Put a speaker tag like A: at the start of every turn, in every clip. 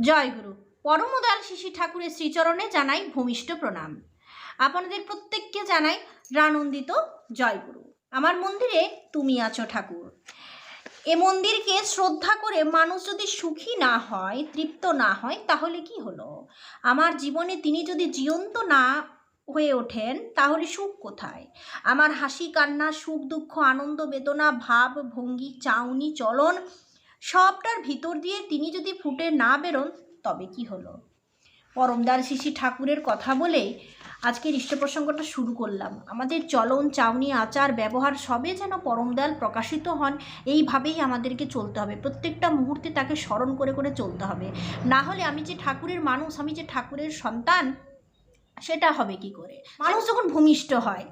A: জয়গুরু পরমদয়াল শিশি ঠাকুরের শ্রীচরণে জানাই ভূমিষ্ঠ প্রণাম। আপনাদের প্রত্যেককে জানাই রানন্দিত জয়গুরু আমার মন্দিরে তুমি আছো ঠাকুর। এ মন্দিরকে শ্রদ্ধা করে মানুষ যদি সুখী না হয়, তৃপ্ত না হয়, তাহলে কি হলো? আমার জীবনে তিনি যদি জীবন্ত না হয়ে ওঠেন, তাহলে সুখ কোথায়? আমার হাসি কান্না, সুখ দুঃখ, আনন্দ বেদনা, ভাব, ভঙ্গি, চাউনি, চলন সবটার ভিতর দিয়ে তিনি যদি ফুটে না বেরোন, তবে কি হলো? পরমদার শিশি ঠাকুরের কথা বলে আজকের ইষ্ট প্রসঙ্গটা শুরু করলাম। আমাদের চলন, চাউনি, আচার, ব্যবহার সবে যেন পরমদয়াল প্রকাশিত হন, এইভাবেই আমাদেরকে চলতে হবে। প্রত্যেকটা মুহূর্তে তাকে স্মরণ করে করে চলতে হবে। না হলে আমি যে ঠাকুরের মানুষ, আমি যে ঠাকুরের সন্তান, সেটা হবে কি করে? মানুষ যখন ভূমিষ্ঠ হয়,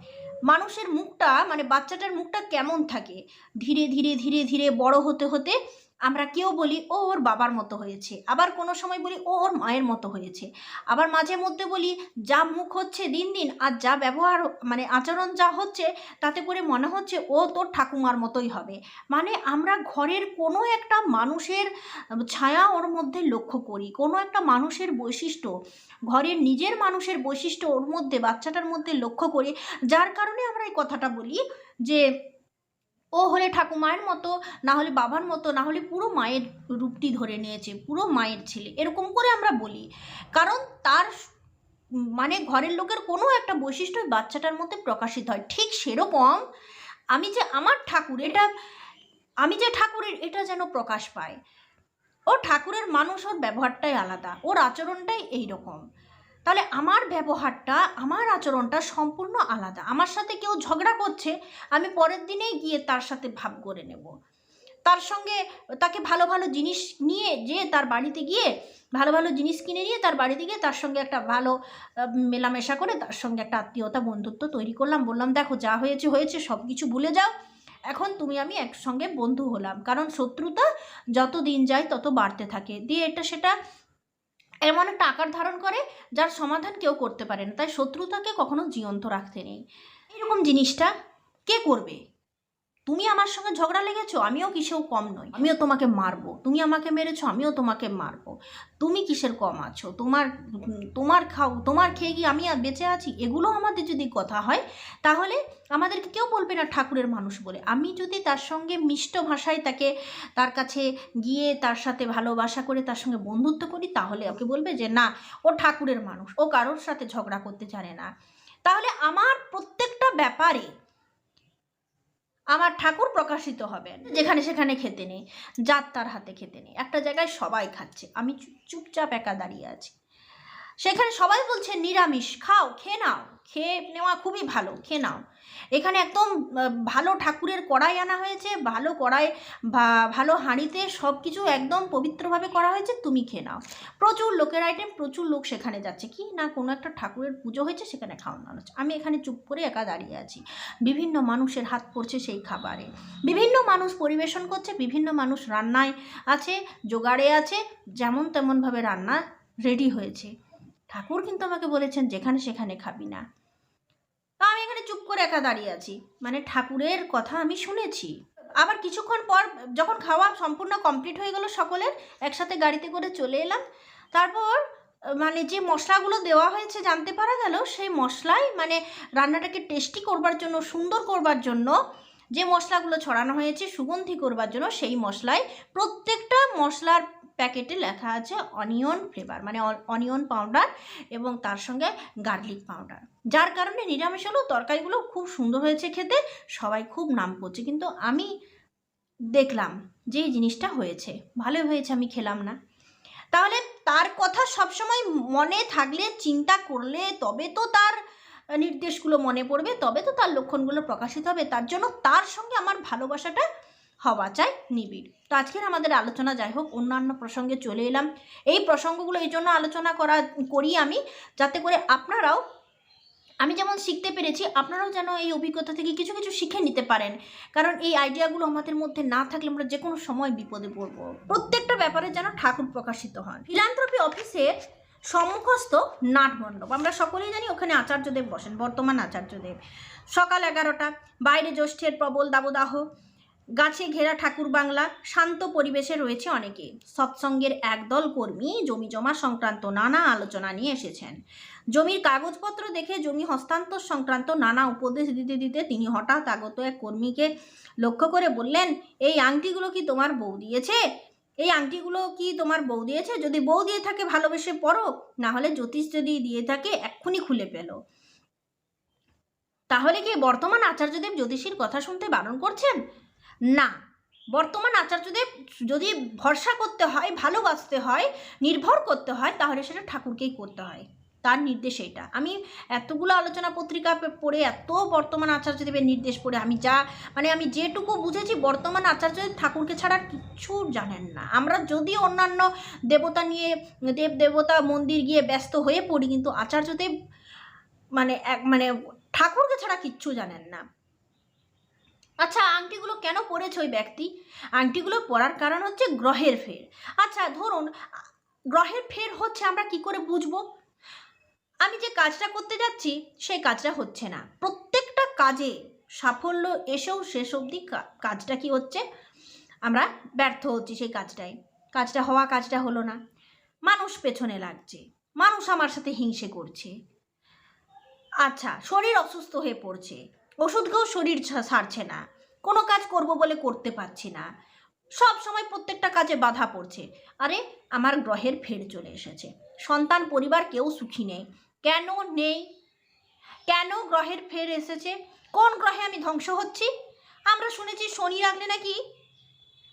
A: মানুষের মুখটা মানে বাচ্চাটার মুখটা কেমন থাকে? ধীরে ধীরে ধীরে ধীরে বড় হতে হতে আমরা কেউ বলি, ও ওর বাবার মতো হয়েছে। আবার কোনো সময় বলি, ও ওর মায়ের মতো হয়েছে। আবার মাঝে মধ্যে বলি, যা মুখ হচ্ছে দিন দিন, আর যা ব্যবহার মানে আচরণ যা হচ্ছে, তাতে করে মনে হচ্ছে ও তোর ঠাকুমার মতোই হবে। মানে আমরা ঘরের কোনো একটা মানুষের ছায়া ওর মধ্যে লক্ষ্য করি, কোনো একটা মানুষের বৈশিষ্ট্য, ঘরের নিজের মানুষের বৈশিষ্ট্য ওর মধ্যে, বাচ্চাটার মধ্যে লক্ষ্য করি। যার কারণে আমরা এই কথাটা বলি যে ও হলে ঠাকুমায়ের মতো, না হলে বাবার মতো, না হলে পুরো মায়ের রূপটি ধরে নিয়েছে, পুরো মায়ের ছেলে। এরকম করে আমরা বলি। কারণ তার মানে ঘরের লোকের কোনো একটা বৈশিষ্ট্য বাচ্চাটার মধ্যে প্রকাশিত হয়। ঠিক সেরকম আমি যে আমার ঠাকুর, এটা, আমি যে ঠাকুরের, এটা যেন প্রকাশ পায়। ও ঠাকুরের মানুষ, ওর ব্যবহারটাই আলাদা। ওর আচরণটাই এই রকম তাহলে আমার ব্যবহারটা, আমার আচরণটা সম্পূর্ণ আলাদা। আমার সাথে কেউ ঝগড়া করছে, আমি পরের দিনেই গিয়ে তার সাথে ভাব করে নেব। তার সঙ্গে তাকে ভালো ভালো জিনিস নিয়ে যে তার বাড়িতে গিয়ে, ভালো ভালো জিনিস কিনে নিয়ে তার বাড়িতে গিয়ে তার সঙ্গে একটা ভালো মেলামেশা করে তার সঙ্গে একটা আত্মীয়তা, বন্ধুত্ব তৈরি করলাম। বললাম, দেখো, যা হয়েছে হয়েছে সব কিছু ভুলে যাও। এখন তুমি আমি একসঙ্গে বন্ধু হলাম। কারণ শত্রুতা যত দিন যায় তত বাড়তে থাকে। দিয়ে এটা সেটা এমন একটা আকার ধারণ করে যার সমাধান কেউ করতে পারে না। তাই শত্রুতাকে কখনো জীবন্ত রাখতে নেই। এরকম জিনিসটা কে করবে? তুমি আমার সঙ্গে ঝগড়া লেগেছো? আমিও কিসেও কম নই। আমিও তোমাকে মারবো। তুমি আমাকে মেরেছো, আমিও তোমাকে মারবো। তুমি কিসের কম আছো? তোমার তোমার খাও, তোমার খেয়ে গিয়ে আমি আর বেঁচে আছি? এগুলো আমাদের যদি কথা হয়, তাহলে আমাদেরকে কেউ বলবে না ঠাকুরের মানুষ বলে। আমি যদি তার সঙ্গে মিষ্ট ভাষায় তাকে, তার কাছে গিয়ে তার সাথে ভালোবাসা করে তার সঙ্গে বন্ধুত্ব করি, তাহলে ওকে বলবে যে, না, ও ঠাকুরের মানুষ। ও কারোর সাথে ঝগড়া করতে জানে না। তাহলে আমার প্রত্যেকটা ব্যাপারে আমার ঠাকুর প্রকাশিত হবেন। যেখানে সেখানে খেতে নেই যার তার হাতে খেতে নেই। একটা জায়গায় সবাই খাচ্ছে। আমি চুপ- চুপচাপ একা দাঁড়িয়ে আছি। সেখানে সবাই বলছে, নিরামিষ, খাও, খেয়ে নাও। খেয়ে নেওয়া খুবই ভালো, খেয়ে নাও। এখানে একদম ভালো ঠাকুরের কড়াই আনা হয়েছে, ভালো কড়াই ভালো হাঁড়িতে সব কিছু একদম পবিত্রভাবে করা হয়েছে, তুমি খেয়ে নাও। প্রচুর লোকের আইটেম প্রচুর লোক সেখানে যাচ্ছে। কি না কোনো একটা ঠাকুরের পুজো হয়েছে, সেখানে খাওয়ানো হচ্ছে। আমি এখানে চুপ করে একা দাঁড়িয়ে আছি। বিভিন্ন মানুষের হাত পড়ছে সেই খাবারে। বিভিন্ন মানুষ পরিবেশন করছে, বিভিন্ন মানুষ রান্নায় আছে, জোগাড়ে আছে, যেমন তেমনভাবে রান্না রেডি হয়েছে। ঠাকুর কিন্তু আমাকে বলেছেন, যেখানে সেখানে খাবি না। তা আমি এখানে চুপ করে একা দাঁড়িয়ে আছি। মানে ঠাকুরের কথা আমি শুনেছি। আবার কিছুক্ষণ পর যখন খাওয়া সম্পূর্ণ কমপ্লিট হয়ে গেল সকলের, একসাথে গাড়িতে করে চলে এলাম। তারপর মানে যে মশলাগুলো দেওয়া হয়েছে জানতে পারা গেল, সেই মশলাই মানে রান্নাটাকে টেস্টি করবার জন্য, সুন্দর করবার জন্য, যে মশলাগুলো ছড়ানো হয়েছে, সুগন্ধি করবার জন্য, সেই মশলায় প্রত্যেকটা মশলার প্যাকেটে লেখা আছে অনিয়ন ফ্লেভার মানে অনিয়ন পাউডার এবং তার সঙ্গে গার্লিক পাউডার। যার কারণে নিরামিষ হলেও তরকারিগুলো খুব সুন্দর হয়েছে খেতে, সবাই খুব নাম করছে। কিন্তু আমি দেখলাম যে জিনিসটা হয়েছে। ভালো হয়েছে, আমি খেলাম না। তাহলে তার কথা সবসময় মনে থাকলে, চিন্তা করলে তবে তো তার নির্দেশগুলো মনে পড়বে, তবে তো তার লক্ষণগুলো প্রকাশিত হবে। তার জন্য তার সঙ্গে আমার ভালোবাসাটা হওয়া চাই নিবিড়। তো আজকের আমাদের আলোচনা যাই হোক, অন্যান্য প্রসঙ্গে চলে এলাম। এই প্রসঙ্গগুলো এই জন্য আলোচনা করা, করি আমি যাতে করে আপনারাও, আমি যেমন শিখতে পেরেছি, আপনারাও যেন এই অভিজ্ঞতা থেকে কিছু কিছু শিখে নিতে পারেন। কারণ এই আইডিয়াগুলো আমাদের মধ্যে না থাকলে আমরা যে কোনো সময় বিপদে পড়ব। প্রত্যেকটা ব্যাপারে যেন ঠাকুর প্রকাশিত হন। ফিলান্থ্রপি অফিসে সম্মুখস্থ নাটমণ্ডপ। আমরা সকলেই জানি ওখানে আচার্যদেব বসেন, বর্তমান আচার্যদেব। সকাল এগারোটা, বাইরে জ্যৈষ্ঠের প্রবল দাবদাহ। গাছে ঘেরা ঠাকুর বাংলা, শান্ত পরিবেশে রয়েছে অনেকে। সৎসঙ্গের একদল কর্মী জমি জমা সংক্রান্ত নানা আলোচনা নিয়ে এসেছেন। জমির কাগজপত্র দেখে জমি হস্তান্তর সংক্রান্ত নানা উপদেশ দিতে দিতে তিনি হঠাৎ আগত এক কর্মীকে লক্ষ্য করে বললেন, এই আংটিগুলো কি তোমার বউ দিয়েছে? এই আংটিগুলো কি তোমার বউ দিয়েছে? যদি বউ দিয়ে থাকে, ভালোবেসে পড়ো। না হলে জ্যোতিষ যদি দিয়ে থাকে, এক্ষুনি খুলে পেল তাহলে কি বর্তমান আচার্যদেব জ্যোতিষীর কথা শুনতে বারণ করছেন? না। বর্তমান আচার্যদেব যদি ভরসা করতে হয়, ভালোবাসতে হয়, নির্ভর করতে হয়, তাহলে সেটা ঠাকুরকেই করতে হয়। তার নির্দেশ এটা। আমি এতগুলো আলোচনা পত্রিকা পড়ে, এত বর্তমান আচার্যদেবের নির্দেশ পড়ে, আমি যা মানে আমি যেটুকু বুঝেছি, বর্তমান আচার্যদেব ঠাকুরকে ছাড়া কিচ্ছু জানেন না। আমরা যদি অন্যান্য দেবতা নিয়ে, দেব দেবতা মন্দির গিয়ে ব্যস্ত হয়ে পড়ি, কিন্তু আচার্যদেব মানে এক মানে ঠাকুরকে ছাড়া কিচ্ছু জানেন না। আচ্ছা আংটিগুলো কেন পরেছে ওই ব্যক্তি? আংটিগুলো পরার কারণ হচ্ছে গ্রহের ফের। আচ্ছা ধরুন, গ্রহের ফের হচ্ছে আমরা কি করে বুঝব? আমি যে কাজটা করতে যাচ্ছি, সেই কাজটা হচ্ছে না। প্রত্যেকটা কাজে সাফল্য এসেও শেষ অবধি কাজটা কি হচ্ছে? আমরা ব্যর্থ হচ্ছি সেই কাজটায়। কাজটা হওয়া, কাজটা হলো না। মানুষ পেছনে লাগছে। মানুষ আমার সাথে হিংসে করছে। আচ্ছা শরীর অসুস্থ হয়ে পড়ছে। ওষুধ খেয়েও শরীর সারছে না। কোনো কাজ করব বলে করতে পারছি না। সব সময় প্রত্যেকটা কাজে বাধা পড়ছে। আরে, আমার গ্রহের ফের চলে এসেছে। সন্তান, পরিবার, কেউ সুখী নেই। কেন নেই? কেন গ্রহের ফের এসেছে? কোন গ্রহে আমি ধ্বংস হচ্ছি? আমরা শুনেছি শনি রাখলে নাকি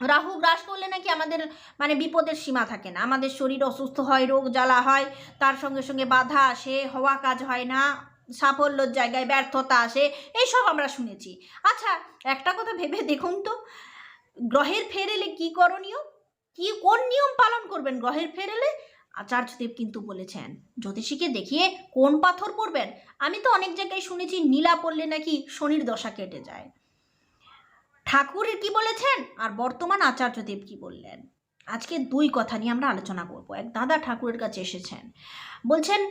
A: রাহু গ্রাস করলে নাকি আমাদের মানে বিপদের সীমা থাকে না। আমাদের শরীর অসুস্থ হয়, রোগ জ্বালা হয়, তার সঙ্গে সঙ্গে বাধা আসে, হওয়া কাজ হয় না। সাফল্যর জায়গায় ব্যর্থতা আসে, এইসব আমরা শুনেছি। আচ্ছা একটা কথা ভেবে দেখুন তো, গ্রহের ফের এলে কী করণীয়? কি, কোন নিয়ম পালন করবেন গ্রহের ফের এলে আচার্যদেব কিন্তু বলেছেন, জ্যোতিষীকে দেখিয়ে কোন পাথর পড়বেন? আমি তো অনেক জায়গায় শুনেছি, নীলা পড়লে নাকি শনির দশা কেটে যায়। ঠাকুরের কি বলেছেন? আর বর্তমান আচার্যদেব কি বললেন? আজকে দুই কথা নিয়ে আমরা আলোচনা করব। এক দাদা ঠাকুরের কাছে এসেছেন। বলছেন,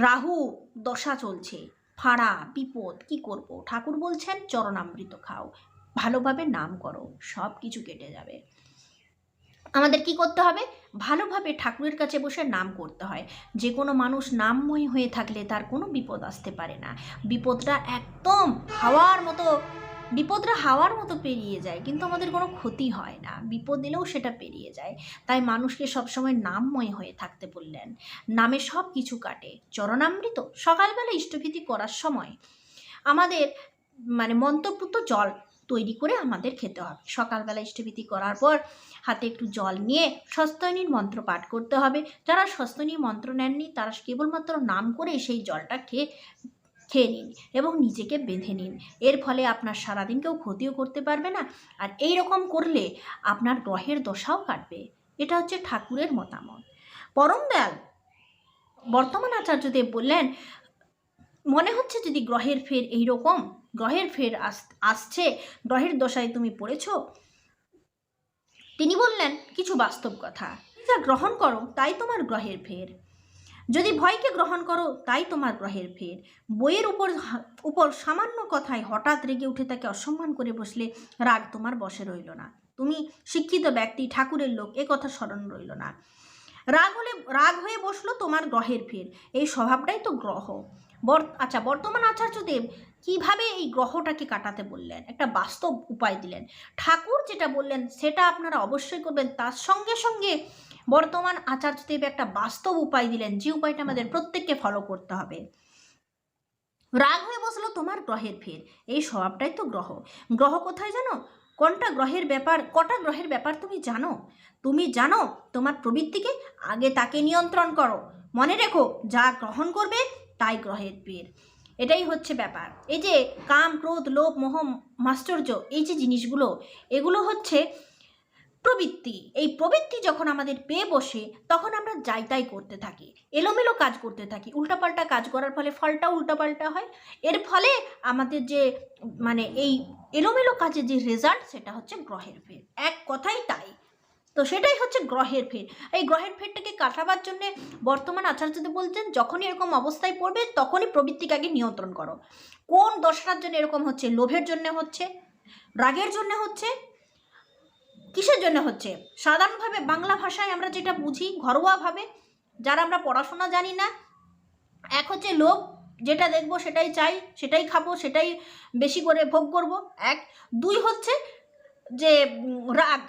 A: রাহু, দশা চলছে, ফাড়া, বিপদ, কি করব? ঠাকুর বলছেন, চরণামৃত খাও, ভালোভাবে নাম করো সব কিছু কেটে যাবে। আমাদের কি করতে হবে? ভালোভাবে ঠাকুরের কাছে বসে নাম করতে হয়। যে কোনো মানুষ নামময় হয়ে থাকলে তার কোনো বিপদ আসতে পারে না। বিপদটা একদম হাওয়ার মতো বিপদটা হাওয়ার মতো পেরিয়ে যায়, কিন্তু আমাদের কোনো ক্ষতি হয় না। বিপদ এলেও সেটা পেরিয়ে যায়। তাই মানুষকে সবসময় নামময় হয়ে থাকতে বললেন, নামে সব কিছু কাটে। চরণামৃত সকালবেলা ইষ্টভীতি করার সময় আমাদের মানে মন্ত্রপুত জল তৈরি করে আমাদের খেতে হবে। সকালবেলা ইষ্টভীতি করার পর হাতে একটু জল নিয়ে স্বস্তনীর মন্ত্র পাঠ করতে হবে। যারা স্বস্তনীর মন্ত্র নেননি, তারা কেবলমাত্র নাম করে সেই জলটা খেয়ে খেয়ে নিন এবং নিজেকে বেঁধে নিন। এর ফলে আপনার সারাদিন কেউ ক্ষতিও করতে পারবে না। আর এই রকম করলে আপনার গ্রহের দশাও কাটবে। এটা হচ্ছে ঠাকুরের মতামত। পরম দয়াল, বর্তমান আচার্যদেব বললেন, মনে হচ্ছে যদি গ্রহের ফের এই রকম গ্রহের ফের আস- আসছে, গ্রহের দশায় তুমি পড়েছো? তিনি বললেন, কিছু বাস্তব কথা। যা গ্রহণ করো, তাই তোমার গ্রহের ফের। যদি ভয়কে গ্রহণ করো, তাই তোমার গ্রহের ফের। বইয়ের উপর উপর সামান্য কথায় হঠাৎ রেগে উঠে তাকে অসম্মান করে বসলে রাগ তোমার বসে রইল না। তুমি শিক্ষিত ব্যক্তি, ঠাকুরের লোক, এ কথা স্মরণ রইল না। রাগ হলে, রাগ হয়ে বসল তোমার গ্রহের ফের। এই স্বভাবটাই তো গ্রহ। বর আচ্ছা বর্তমান আচার্যদেব কীভাবে এই গ্রহটাকে কাটাতে বললেন? একটা বাস্তব উপায় দিলেন। ঠাকুর যেটা বললেন, সেটা আপনারা অবশ্যই করবেন। তার সঙ্গে সঙ্গে বর্তমান আচার্যদেব একটা বাস্তব উপায় দিলেন, যে উপায়টা আমাদের প্রত্যেককে ফলো করতে হবে। রাগ হয়ে বসল তোমার গ্রহের ফের, এই স্বভাবটাই তো গ্রহ। গ্রহ কোথায় জানো? কোনটা গ্রহের ব্যাপার, কটা গ্রহের ব্যাপার তুমি জানো? তুমি জানো তোমার প্রবৃত্তিকে আগে তাকে নিয়ন্ত্রণ করো। মনে রেখো, যা গ্রহণ করবে তাই গ্রহের ফের। এটাই হচ্ছে ব্যাপার। এই যে কাম, ক্রোধ, লোভ, মোহ, মাশ্চর্য, এই যে জিনিসগুলো, এগুলো হচ্ছে প্রবৃত্তি। এই প্রবৃত্তি যখন আমাদের পেয়ে বসে, তখন আমরা যাই তাই করতে থাকি। এলোমেলো কাজ করতে থাকি। উল্টাপাল্টা কাজ করার ফলে ফলটা উল্টাপাল্টা হয়। এর ফলে আমাদের যে মানে এই এলোমেলো কাজের যে রেজাল্ট সেটা হচ্ছে গ্রহের ফের। এক কথাই তাই। তো সেটাই হচ্ছে গ্রহের ফের। এই গ্রহের ফেরটাকে কাটাবার জন্য বর্তমান আচার্যদেব বলছেন, যখনই এরকম অবস্থায় পড়বে, তখনই প্রবৃত্তিকে আগে নিয়ন্ত্রণ করো। কোন দশার জন্য এরকম হচ্ছে? লোভের জন্য হচ্ছে? রাগের জন্য হচ্ছে? কিসের জন্য হচ্ছে? সাধারণভাবে বাংলা ভাষায় আমরা যেটা বুঝি ঘরোয়াভাবে, যারা আমরা পড়াশোনা জানি না, এক হচ্ছে লোভ, যেটা দেখব সেটাই চাই, সেটাই খাব, সেটাই বেশি করে ভোগ করব, এক। দুই হচ্ছে যে রাগ।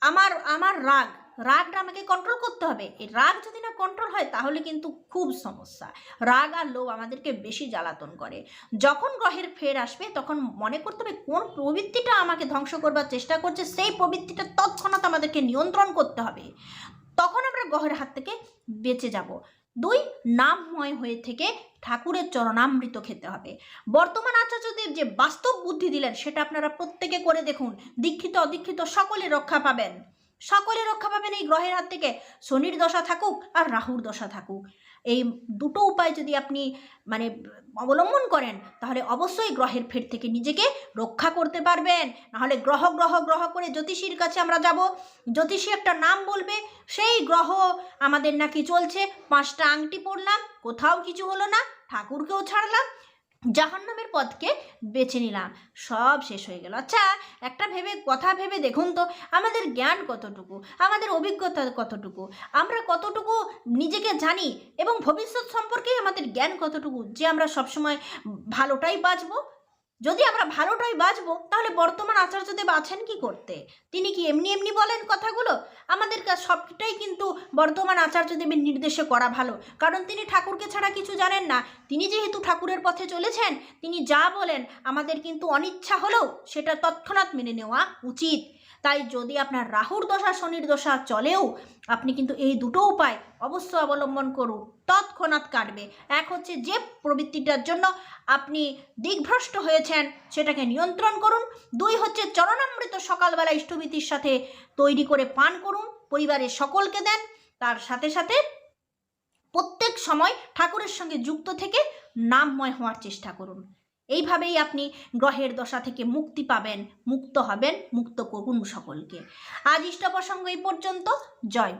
A: আমার আমার রাগ রাগটা আমাকে কন্ট্রোল করতে হবে। এই রাগ যদি না কন্ট্রোল হয়, তাহলে কিন্তু খুব সমস্যা। রাগ আর লোভ আমাদেরকে বেশি জ্বালাতন করে। যখন গ্রহের ফের আসবে, তখন মনে করতে হবে কোন প্রবৃত্তিটা আমাকে ধ্বংস করবার চেষ্টা করছে, সেই প্রবৃত্তিটা তৎক্ষণাৎ আমাদেরকে নিয়ন্ত্রণ করতে হবে। তখন আমরা গ্রহের হাত থেকে বেঁচে যাব। দুই, নামময় হয়ে থেকে ঠাকুরের চরণামৃত খেতে হবে। বর্তমান আচার্যদের যে বাস্তব বুদ্ধি দিলেন, সেটা আপনারা প্রত্যেকে করে দেখুন। দীক্ষিত, অদীক্ষিত সকলে রক্ষা পাবেন। সকলে রক্ষা পাবেন এই গ্রহের হাত থেকে। শনির দশা থাকুক আর রাহুর দশা থাকুক। এই দুটো উপায় যদি আপনি মানে অবলম্বন করেন, তাহলে অবশ্যই গ্রহের ফের থেকে নিজেকে রক্ষা করতে পারবেন। নাহলে গ্রহ গ্রহ গ্রহ করে জ্যোতিষীর কাছে আমরা যাব। জ্যোতিষী একটা নাম বলবে, সেই গ্রহ আমাদের নাকি চলছে। পাঁচটা আংটি পড়লাম কোথাও কিছু হলো না, ঠাকুরকেও ছাড়লাম। জাহান্নামের পথকে বেছে নিলাম। সব শেষ হয়ে গেল। আচ্ছা একটা ভেবে, কথা ভেবে দেখুন তো, আমাদের জ্ঞান কতটুকু? আমাদের অভিজ্ঞতা কতটুকু? আমরা কতটুকু নিজেকে জানি এবং ভবিষ্যৎ সম্পর্কে আমাদের জ্ঞান কতটুকু? যে আমরা সবসময় ভালোটাই বাঁচবো যদি আমরা ভালোটাই বাঁচবো, তাহলে বর্তমান আচার্যদেব আছেন কি করতে? তিনি কি এমনি এমনি বলেন কথাগুলো? আমাদের কাছে সবটাই কিন্তু বর্তমান আচার্যদেবের নির্দেশে করা ভালো। কারণ তিনি ঠাকুরকে ছাড়া কিছু জানেন না। তিনি যেহেতু ঠাকুরের পথে চলেছেন, তিনি যা বলেন, আমাদের কিন্তু অনিচ্ছা হলেও সেটা তৎক্ষণাৎ মেনে নেওয়া উচিত। তাই যদি আপনার রাহুর দশা, শনির দশা চলেও, আপনি কিন্তু এই দুটো উপায় অবশ্য অবলম্বন করুন। তৎক্ষণাৎ কাটবে। এক হচ্ছে যে প্রবৃত্তিটার জন্য আপনি দিগ্ভ্রষ্ট হয়েছেন, সেটাকে নিয়ন্ত্রণ করুন। দুই হচ্ছে চরণামৃত সকালবেলা ইষ্টভীতির সাথে তৈরি করে পান করুন। পরিবারের সকলকে দেন। তার সাথে সাথে প্রত্যেক সময় ঠাকুরের সঙ্গে যুক্ত থেকে নামময় হওয়ার চেষ্টা করুন। এইভাবেই আপনি গ্রহের দশা থেকে মুক্তি পাবেন, মুক্ত হবেন, মুক্ত করুন সকলকে আজ ইষ্ট প্রসঙ্গ এই পর্যন্ত জয়।